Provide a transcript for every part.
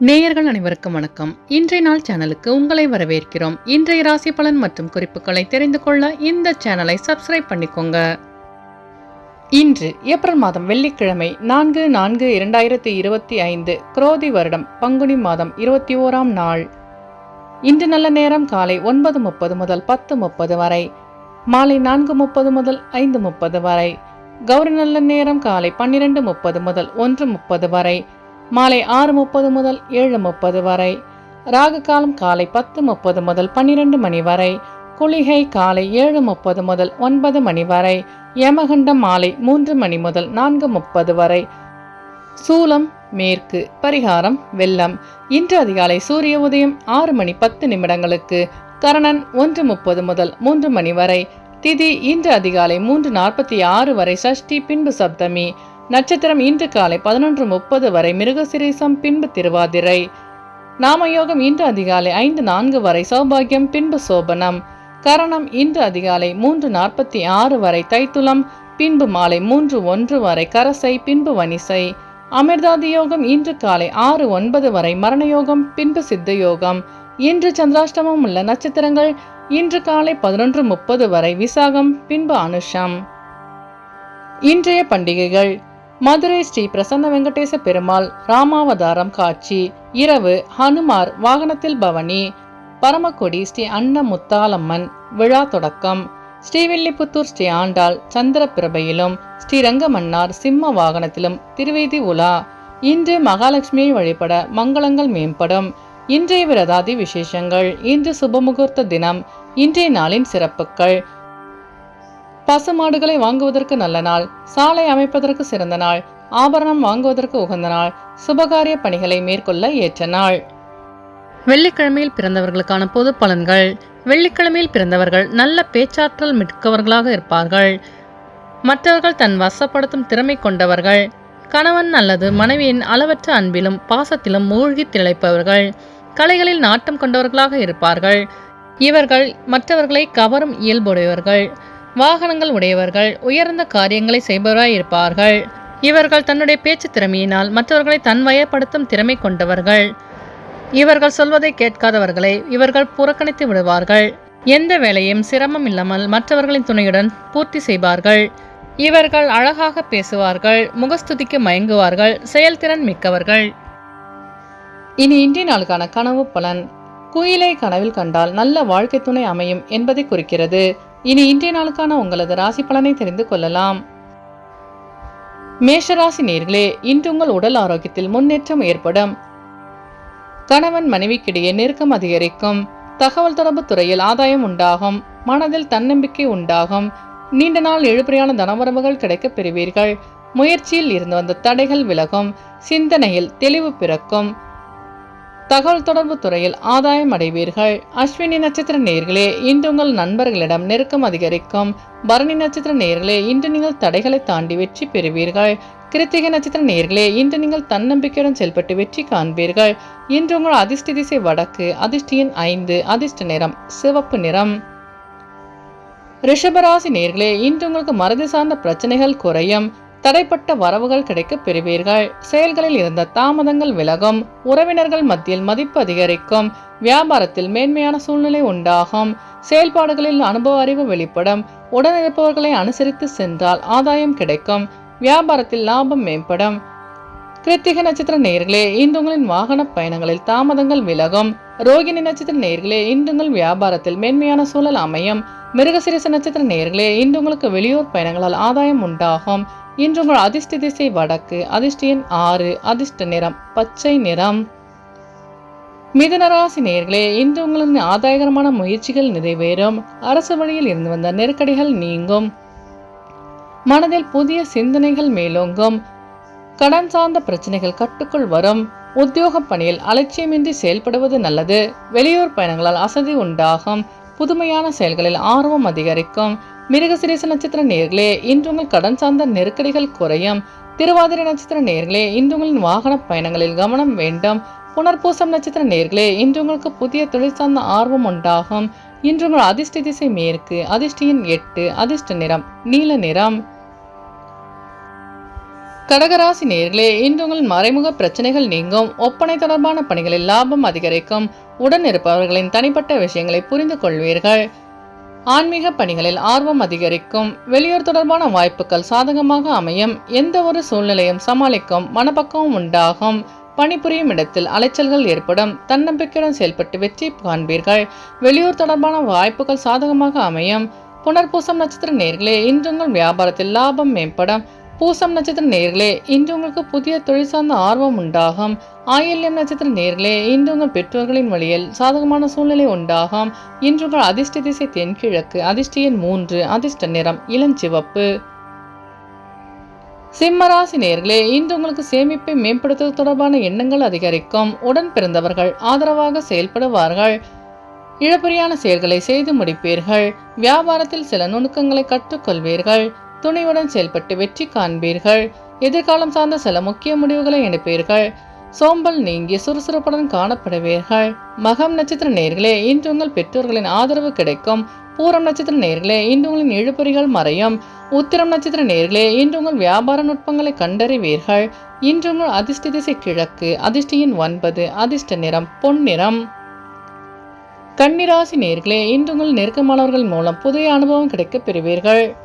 நேயர்கள் அனைவருக்கும் வணக்கம். இன்றைய நாள் சேனலுக்கு உங்களை வரவேற்கிறோம். இன்றைய ராசி பலன் மற்றும் குறிப்புகளை தெரிந்து கொள்ள இந்த சேனலை சப்ஸ்கிரைப் பண்ணிக்கோங்க. இன்று ஏப்ரல் மாதம் வெள்ளிக்கிழமை நான்கு நான்கு இரண்டாயிரத்தி இருபத்தி ஐந்து குரோதி வருடம் பங்குனி மாதம் இருபத்தி ஓராம் நாள். இன்று நல்ல நேரம் காலை ஒன்பது முப்பது முதல் பத்து முப்பது வரை மாலை நான்கு முப்பது முதல் ஐந்து முப்பது வரை கௌரி நல்ல நேரம் காலை பன்னிரண்டு முப்பது முதல் ஒன்று முப்பது வரை மாலை ஆறு முப்பது முதல் ஏழு முப்பது வரை. ராகு காலம் காலை பத்து முப்பது முதல் பன்னிரண்டு மணி வரை. குளிகை காலை ஏழு முப்பது முதல் ஒன்பது மணி வரை. யமகண்டம் மாலை மூன்று மணி முதல் நான்கு முப்பது வரை. சூலம் மேற்கு பரிகாரம் வெள்ளம். இன்று அதிகாலை சூரிய உதயம் ஆறு மணி பத்து நிமிடங்களுக்கு. கரணன் ஒன்று முப்பது முதல் மூன்று மணி வரை. திதி இன்று அதிகாலை மூன்று நாற்பத்தி ஆறு வரை சஷ்டி பின்பு சப்தமி. நட்சத்திரம் இன்று காலை பதினொன்று முப்பது வரை மிருகசிரீசம் பின்பு திருவாதிரை. நாமயோகம் இன்று அதிகாலை ஐந்து நான்கு வரை சௌபாகியம் பின்பு சோபனம். கரணம் இன்று அதிகாலை மூன்று நாற்பத்தி ஆறு வரை தைத்துளம் பின்பு மாலை மூன்று ஒன்று வரை கரசை பின்பு வனிசை. அமிர்தாதி யோகம் இன்று காலை ஆறு ஒன்பது வரை மரணயோகம் பின்பு சித்த யோகம் இன்று சந்திராஷ்டமம் உள்ள நட்சத்திரங்கள் இன்று காலை பதினொன்று முப்பது வரை விசாகம் பின்பு அனுஷம். இன்றைய பண்டிகைகள். மதுரை ஸ்ரீ பிரசன்ன வெங்கடேச பெருமாள் ராமாவதாரம் காட்சி. இரவு ஹனுமார் வாகனத்தில் பவனி. பரமக்குடி ஸ்ரீ அன்ன முத்தாலம்மன் விழா தொடக்கம். ஸ்ரீவில்லிபுத்தூர் ஸ்ரீ ஆண்டாள் சந்திர பிரபையிலும் ஸ்ரீரங்கமன்னார் சிம்ம வாகனத்திலும் திருவேதி உலா. இன்று மகாலட்சுமியை வழிபட மங்களங்கள் மேம்படும். இன்றைய விரதாதி விசேஷங்கள் இன்று சுபமுகூர்த்த தினம் இன்றைய நாளின் சிறப்புகள். பசுமாடுகளை வாங்குவதற்கு நல்ல நாள் சாலை அமைப்பதற்கு சிறந்த நாள் ஆபரணம் வாங்குவதற்கு உகந்த நாள் சுபகாரிய பணிகளை மேற்கொள்ள ஏற்ற நாள். வெள்ளிக்கிழமையில் பிறந்தவர்களுக்கான பொது பலன்கள். வெள்ளிக்கிழமையில் பிறந்தவர்கள் நல்ல பேச்சாற்றல் மிக்கவர்களாக இருப்பார்கள். மற்றவர்கள் தன் வசப்படுத்தும் திறமை கொண்டவர்கள். கணவன் அல்லது மனைவியின் அளவற்ற அன்பிலும் பாசத்திலும் மூழ்கி திளைப்பவர்கள். கலைகளில் நாட்டம் கொண்டவர்களாக இருப்பார்கள். இவர்கள் மற்றவர்களை கவரும் இயல்புடையவர்கள். வாகனங்கள் உடையவர்கள் உயர்ந்த காரியங்களை செய்பவராய் இருப்பார்கள் இவர்கள் தன்னுடைய பேச்சு திறமையினால் மற்றவர்களை தன்வயப்படுத்தும் திறமை கொண்டவர்கள். இவர்கள் சொல்வதை கேட்காதவர்களை இவர்கள் புறக்கணித்து விடுவார்கள். எந்த வேலையும் சிரமம் இல்லாமல் மற்றவர்களின் துணையுடன் பூர்த்தி செய்வார்கள். இவர்கள் அழகாக பேசுவார்கள் முகஸ்துதிக்கு மயங்குவார்கள் செயல்திறன் மிக்கவர்கள். இனி இன்றைய நாளுக்கான கனவு பலன். குயிலை கனவில் கண்டால் நல்ல வாழ்க்கை துணை அமையும் என்பதை குறிக்கிறது. இனி இன்றைய நாளுக்கான உங்களது ராசி பலனை தெரிந்து கொள்ளலாம். மேஷராசி நேர்களே இன்று உங்கள் உடல் ஆரோக்கியத்தில் முன்னேற்றம் ஏற்படும். கணவன் மனைவிக்கிடையே நெருக்கம் அதிகரிக்கும். தகவல் தொடர்பு துறையில் ஆதாயம் உண்டாகும். மனதில் தன்னம்பிக்கை உண்டாகும். நீண்ட நாள் எழுபறையான தனவரவுகள் கிடைக்கப் பெறுவீர்கள். முயற்சியில் இருந்து வந்த தடைகள் விலகும். சிந்தனையில் தெளிவு பிறக்கும். தகவல் தொடர்பு துறையில் ஆதாயம் அடைவீர்கள். அஸ்வினி நட்சத்திர நேர்களே இன்று உங்கள் நண்பர்களிடம் நெருக்கம் அதிகரிக்கும். பரணி நட்சத்திர நேர்களே இன்று நீங்கள் தடைகளை தாண்டி வெற்றி பெறுவீர்கள். கிருத்திகை நட்சத்திர நேர்களே இன்று நீங்கள் தன்னம்பிக்கையுடன் செயல்பட்டு வெற்றி காண்பீர்கள். இன்று உங்கள் அதிர்ஷ்ட திசை வடக்கு அதிர்ஷ்டியின் ஐந்து அதிர்ஷ்ட நிறம் சிவப்பு நிறம். ரிஷபராசி நேர்களே இன்று உங்களுக்கு மறதி சார்ந்த பிரச்சனைகள் குறையும். தடைப்பட்ட வரவுகள் கிடைக்க பெறுவீர்கள். செயல்களில் இருந்த தாமதங்கள் விலகும். உறவினர்கள் மத்தியில் மதிப்பு அதிகரிக்கும். வியாபாரத்தில் மேன்மையான சூழ்நிலை உண்டாகும். செயல்பாடுகளில் அனுபவ அறிவு வெளிப்படும். உடனிருப்பவர்களை அனுசரித்து சென்றால் ஆதாயம் கிடைக்கும். வியாபாரத்தில் லாபம் மேம்படும். கிருத்திக நட்சத்திர நேர்களே இந்துங்களின் வாகன பயணங்களில் தாமதங்கள் விலகும். ரோகிணி நட்சத்திர நேர்களே இந்துங்கள் வியாபாரத்தில் மேன்மையான சூழல் அமையும். மிருகசிரிச நட்சத்திர நேர்களே இன்று உங்களுக்கு வெளியூர் பயணங்களால் ஆதாயம் உண்டாகும். இன்று உங்கள் அதிர்ஷ்ட திசை வடக்கு அதிர்ஷ்ட எண் ஆறு அதிர்ஷ்ட நிறம் பச்சை நிறம். மிதனராசி நேர்களே இன்று உங்களின் ஆதாயகரமான முயற்சிகள் நிறைவேறும். அரசு வழியில் இருந்து வந்த நெருக்கடிகள் நீங்கும். மனதில் புதிய சிந்தனைகள் மேலோங்கும். கடன் சார்ந்த பிரச்சனைகள் கட்டுக்குள் வரும். உத்தியோக பணியில் அலட்சியமின்றி செயல்படுவது நல்லது. வெளியூர் பயணங்களால் அசதி உண்டாகும். புதுமையான செயல்களில் ஆர்வம் அதிகரிக்கும். மிருகசிரேச நட்சத்திர நேர்களே இன்று உங்கள் கடன் சார்ந்த நெருக்கடிகள் குறையும். திருவாதிரை நட்சத்திர நேர்களே இன்று உங்களின் வாகன பயணங்களில் கவனம் வேண்டும். புனர்பூசம் நட்சத்திர நேர்களே இன்று உங்களுக்கு புதிய தொழில் சார்ந்த ஆர்வம் உண்டாகும். இன்று உங்கள் அதிர்ஷ்ட திசை மேற்கு அதிர்ஷ்டியின் எட்டு அதிர்ஷ்ட நிறம் நீல நிறம். கடகராசி நேர்களே இன்று உங்கள் மறைமுக பிரச்சனைகள் நீங்கும். ஒப்பனை தொடர்பான பணிகளில் லாபம் அதிகரிக்கும். உடன் இருப்பவர்களின் தனிப்பட்ட விஷயங்களை புரிந்து கொள்வீர்கள். ஆன்மீக பணிகளில் ஆர்வம் அதிகரிக்கும். வெளியூர் தொடர்பான வாய்ப்புகள் சாதகமாக அமையும். எந்த ஒரு சூழ்நிலையும் சமாளிக்கும் மனப்பக்கமும் உண்டாகும். பணிபுரியும் இடத்தில் அலைச்சல்கள் ஏற்படும். தன்னம்பிக்கையுடன் செயல்பட்டு வெற்றி காண்பீர்கள். வெளியூர் தொடர்பான வாய்ப்புகள் சாதகமாக அமையும். புனர்பூசம் நட்சத்திர நேர்களே இன்று உங்கள் வியாபாரத்தில் லாபம் மேம்படும். பூசம் நட்சத்திர நேர்களே இன்று உங்களுக்கு புதிய தொழில் சார்ந்த ஆர்வம் உண்டாகும். ஆயில்யம் நட்சத்திர நேர்களே இன்று உங்கள் பெற்றோர்களின் வழியில் சாதகமான சூழ்நிலை உண்டாகும். இன்று உங்கள் அதிர்ஷ்ட திசை தென்கிழக்கு அதிர்ஷ்ட மூன்று அதிர்ஷ்ட நிறம் இளஞ்சிவப்பு. சிம்மராசி நேர்களே இன்று உங்களுக்கு சேமிப்பை மேம்படுத்துவது தொடர்பான எண்ணங்கள் அதிகரிக்கும். உடன் பிறந்தவர்கள் ஆதரவாக செயல்படுவார்கள். இழப்பறியான செயல்களை செய்து முடிப்பீர்கள். வியாபாரத்தில் சில நுணுக்கங்களை கற்றுக்கொள்வீர்கள். துணிவுடன் செயல்பட்டு வெற்றி காண்பீர்கள். எதிர்காலம் சார்ந்த சில முக்கிய முடிவுகளை எடுப்பீர்கள். சோம்பல் நீங்கி சுறுசுறுப்புடன் காணப்படுவீர்கள். மகம் நட்சத்திர நேர்களே இன்று உங்கள் பெற்றோர்களின் ஆதரவு கிடைக்கும். பூரம் நட்சத்திர நேர்களே இன்று உங்களின் இழுபறிகள் மறையும். உத்திரம் நட்சத்திர நேர்களே இன்று உங்கள் வியாபார நுட்பங்களை கண்டறிவீர்கள். இன்று உங்கள் அதிர்ஷ்ட திசை கிழக்கு அதிர்ஷ்டியின் ஒன்பது அதிர்ஷ்ட நிறம் பொன்னிறம் கன்னிராசி நேர்களே இன்று உங்கள் நெருக்கமானவர்கள் மூலம் புதிய அனுபவம் கிடைக்கப் பெறுவீர்கள்.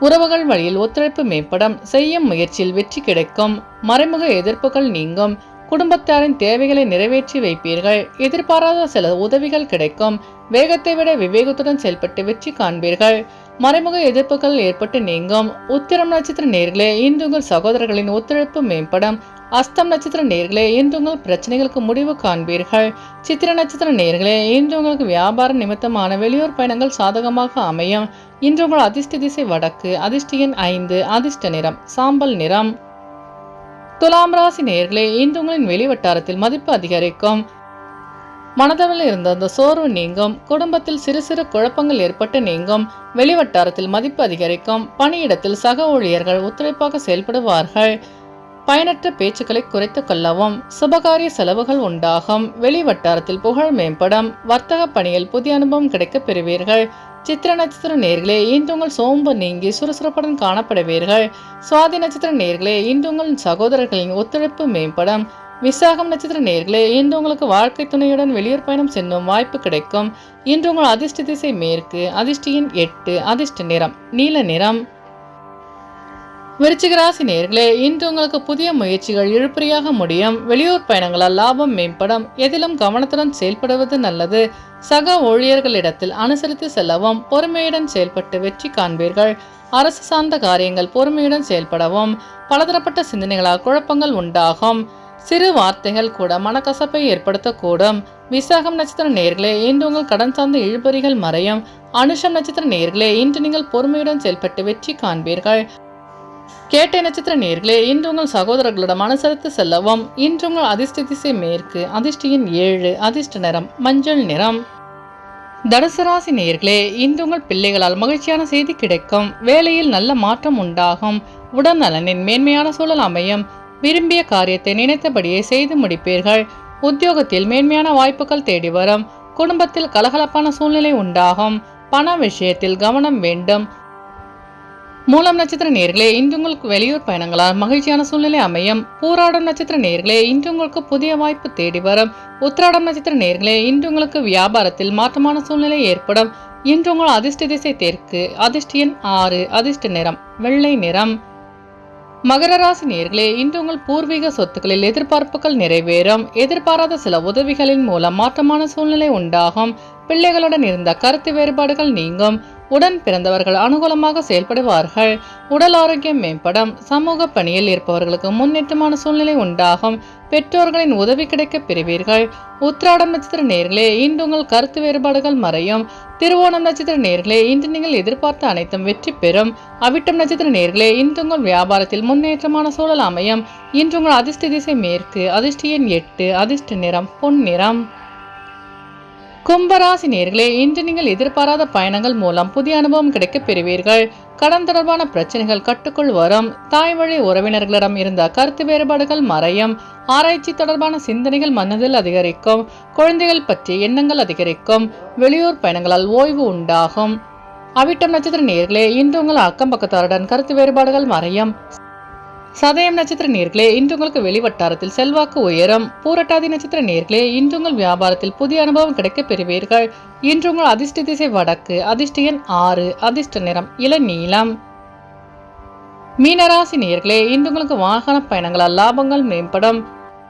உறவுகள் வழியில் ஒத்துழைப்பு மேம்படும் செய்யும் முயற்சியில் வெற்றி கிடைக்கும். மறைமுக எதிர்ப்புகள் நீங்கும். குடும்பத்தாரின் தேவைகளை நிறைவேற்றி வைப்பீர்கள். எதிர்பாராத சில உதவிகள் கிடைக்கும். வேகத்தை விட விவேகத்துடன் செயல்பட்டு வெற்றி காண்பீர்கள். மறைமுக எதிர்ப்புகள் ஏற்பட்டு நீங்கும். உத்திரம் நட்சத்திர நேர்களே இன்று உங்கள் சகோதரர்களின் ஒத்துழைப்பு மேம்படும். அஸ்தம் நட்சத்திர நேர்களே இன்று உங்கள் பிரச்சனைகளுக்கு முடிவு காண்பீர்கள். சித்திர நட்சத்திர நேர்களே இன்று உங்களுக்கு வியாபார நிமித்தமான வெளியூர் பயணங்கள் சாதகமாக அமையும். இன்று உங்கள் அதிர்ஷ்ட திசை வடக்கு அதிர்ஷ்ட எண் ஐந்து அதிர்ஷ்ட நிறம் சாம்பல் நிறம். துலாம் ராசி நேர்களே இன்று உங்களின் வெளிவட்டாரத்தில் மதிப்பு அதிகரிக்கும். மனதளவில் இருந்த அந்த சோர்வு நீங்கும். குடும்பத்தில் சிறு சிறு குழப்பங்கள் ஏற்பட்டு நீங்கும். வெளிவட்டாரத்தில் மதிப்பு அதிகரிக்கும். பணியிடத்தில் சக ஊழியர்கள் ஒத்துழைப்பாக செயல்படுவார்கள். பயனற்ற பேச்சுக்களை குறைத்துக் கொள்ளவும் சுபகாரிய செலவுகள் உண்டாகும். வெளி வட்டாரத்தில் புகழ் மேம்படும். வர்த்தக பணியில் புதிய அனுபவம் கிடைக்கப் பெறுவீர்கள். சித்திர நட்சத்திர நேர்களே இன்று உங்கள் சோம்பு நீங்கி சுறுசுறுப்புடன் காணப்படுவீர்கள். சுவாதி நட்சத்திர நேர்களே இன்று உங்கள் சகோதரர்களின் ஒத்துழைப்பு மேம்படும். விசாகம் நட்சத்திர நேர்களே இன்று உங்களுக்கு வாழ்க்கை துணையுடன் வெளியூர் பயணம் செல்லும் வாய்ப்பு கிடைக்கும். இன்று உங்கள் அதிர்ஷ்ட திசை மேற்கு அதிர்ஷ்டியின் எட்டு அதிர்ஷ்ட நிறம் நீல நிறம். விருச்சிகராசி நேர்களே இன்று உங்களுக்கு புதிய முயற்சிகள் இழுபறியாக முடியும். வெளியூர் பயணங்களால் லாபம் மேம்படும். எதிலும் கவனத்துடன் செயல்படுவது நல்லது. சக ஊழியர்களிடத்தில் அனுசரித்து செல்லவும். பொறுமையுடன் செயல்பட்டு வெற்றி காண்பீர்கள். அரசு சார்ந்த காரியங்கள் பொறுமையுடன் செயல்படவும். பலதரப்பட்ட சிந்தனைகளால் குழப்பங்கள் உண்டாகும். சிறு வார்த்தைகள் கூட மனக்கசப்பை ஏற்படுத்தக்கூடும். விசாகம் நட்சத்திர நேர்களே இன்று உங்கள் கடன் சார்ந்த இழுபறிகள் மறையும். அனுஷம் நட்சத்திர நேர்களே இன்று நீங்கள் பொறுமையுடன் செயல்பட்டு வெற்றி காண்பீர்கள். கேட்டை நட்சத்திர நேர்களே இன்று உங்கள் சகோதரர்களிடம் அனுசரித்து செல்லவும். இன்று உங்கள் அதிர்ஷ்ட திசை மேற்கு அதிர்ஷ்டியின் ஏழு அதிர்ஷ்ட நிறம் மஞ்சள் நிறம். தனுசராசி நேர்களே இன்று உங்கள் பிள்ளைகளால் மகிழ்ச்சியான செய்தி கிடைக்கும். வேலையில் நல்ல மாற்றம் உண்டாகும். உடல் நலனின் மேன்மையான சூழல் அமையும். விரும்பிய காரியத்தை நினைத்தபடியே செய்து முடிப்பீர்கள். உத்தியோகத்தில் மேன்மையான வாய்ப்புகள் தேடி வரும். குடும்பத்தில் கலகலப்பான சூழ்நிலை உண்டாகும். பண விஷயத்தில் கவனம் வேண்டும். மூலம் நட்சத்திர நேர்களே இன்று உங்களுக்கு வெளியூர் பயணங்களால் மகிழ்ச்சியான சூழ்நிலை அமையும். பூராடம் நட்சத்திர நேர்களே இன்று உங்களுக்கு புதிய வாய்ப்பு தேடி வரும். உத்திராடம் நட்சத்திர நேர்களே இன்று உங்களுக்கு வியாபாரத்தில் மாற்றமான சூழ்நிலை ஏற்படும். இன்று உங்கள் அதிர்ஷ்ட திசை தெற்கு அதிர்ஷ்ட எண் ஆறு அதிர்ஷ்ட நிறம் வெள்ளை நிறம். மகர ராசி நேர்களே இன்று உங்கள் பூர்வீக சொத்துக்களில் எதிர்பார்ப்புகள் நிறைவேறும். எதிர்பாராத சில உதவிகளின் மூலம் மாற்றமான சூழ்நிலை உண்டாகும். பிள்ளைகளுடன் இருந்த கருத்து வேறுபாடுகள் நீங்கும். உடன் பிறந்தவர்கள் அனுகூலமாக செயல்படுவார்கள். உடல் ஆரோக்கியம் மேம்படும். சமூக பணியில் இருப்பவர்களுக்கு முன்னேற்றமான சூழ்நிலை உண்டாகும். பெற்றோர்களின் உதவி கிடைக்கப் பெறுவீர்கள். உத்திராடம் நட்சத்திர நேர்களே இன்று உங்கள் கருத்து வேறுபாடுகள் மறையும். திருவோணம் நட்சத்திர நேர்களே இன்று நீங்கள் எதிர்பார்த்த அனைத்தும் வெற்றி பெறும். அவிட்டம் நட்சத்திர நேர்களே இன்று உங்கள் வியாபாரத்தில் முன்னேற்றமான சூழல் அமையும். இன்று உங்கள் அதிர்ஷ்ட திசை மேற்கு அதிர்ஷ்ட எண் எட்டு அதிர்ஷ்ட நிறம் பொன் நிறம். கும்பராசி நேர்களே இன்று நீங்கள் எதிர்பாராத பயணங்கள் மூலம் புதிய அனுபவம் கிடைக்கப் பெறுவீர்கள். கடன் தொடர்பான பிரச்சனைகள் கட்டுக்குள் வரும். தாய் வழி உறவினர்களிடம் இருந்த கருத்து வேறுபாடுகள் மறையும். ஆராய்ச்சி தொடர்பான சிந்தனைகள் மனதில் அதிகரிக்கும். குழந்தைகள் பற்றிய எண்ணங்கள் அதிகரிக்கும். வெளியூர் பயணங்களால் ஓய்வு உண்டாகும். அவிட்டம் நட்சத்திர நேர்களே இன்று உங்கள் அக்கம் பக்கத்தாருடன் கருத்து வேறுபாடுகள் மறையும். சதயம் நட்சத்திர நேர்களே இன்று உங்களுக்கு வெளிவட்டாரத்தில் செல்வாக்கு உயரும். பூரட்டாதி நட்சத்திர நேர்களே இன்று உங்கள் வியாபாரத்தில் புதிய அனுபவம் கிடைக்கப் பெறுவீர்கள். இன்று உங்கள் அதிர்ஷ்ட திசை வடக்கு அதிர்ஷ்ட எண் ஆறு அதிர்ஷ்ட நிறம் இளநீளம் மீனராசி நேர்களே இன்று உங்களுக்கு வாகன பயணங்களால் லாபங்கள் மேம்படும்.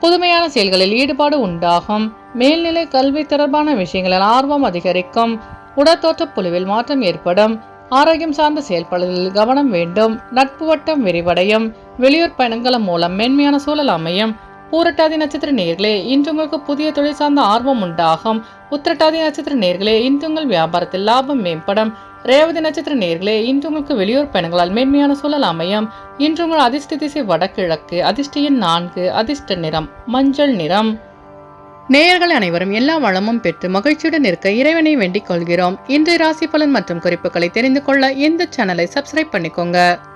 புதுமையான செயல்களில் ஈடுபாடு உண்டாகும். மேல்நிலை கல்வி தொடர்பான விஷயங்களில் ஆர்வம் அதிகரிக்கும். உடற்தோற்ற புழுவில் மாற்றம் ஏற்படும். ஆரோக்கியம் சார்ந்த செயல்பாடுகளில் கவனம் வேண்டும். நட்பு வட்டம் விரிவடையும். வெளியூர் பயணங்கள் மூலம் மென்மையான சூழல் அமையும். பூரட்டாதி நட்சத்திர நேர்களே இன்று உங்களுக்கு புதிய தொழில் சார்ந்த ஆர்வம் உண்டாகும். உத்திரட்டாதி நட்சத்திர நேர்களே இன்று உங்கள் வியாபாரத்தில் லாபம் மேம்படும். ரேவதி நட்சத்திர நேர்களே இன்று உங்களுக்கு வெளியூர் பயணங்களால் மென்மையான சூழல் அமையும். இன்று உங்கள் அதிர்ஷ்ட திசை வடகிழக்கு அதிர்ஷ்ட எண் நான்கு அதிர்ஷ்ட நிறம் மஞ்சள் நிறம். நேயர்கள் அனைவரும் எல்லா வளமும் பெற்று மகிழ்ச்சியுடன் இருக்க இறைவனை வேண்டிக் கொள்கிறோம். இன்றைய ராசி பலன் மற்றும் குறிப்புகளை தெரிந்து கொள்ள இந்த சேனலை சப்ஸ்கிரைப் பண்ணிக்கோங்க.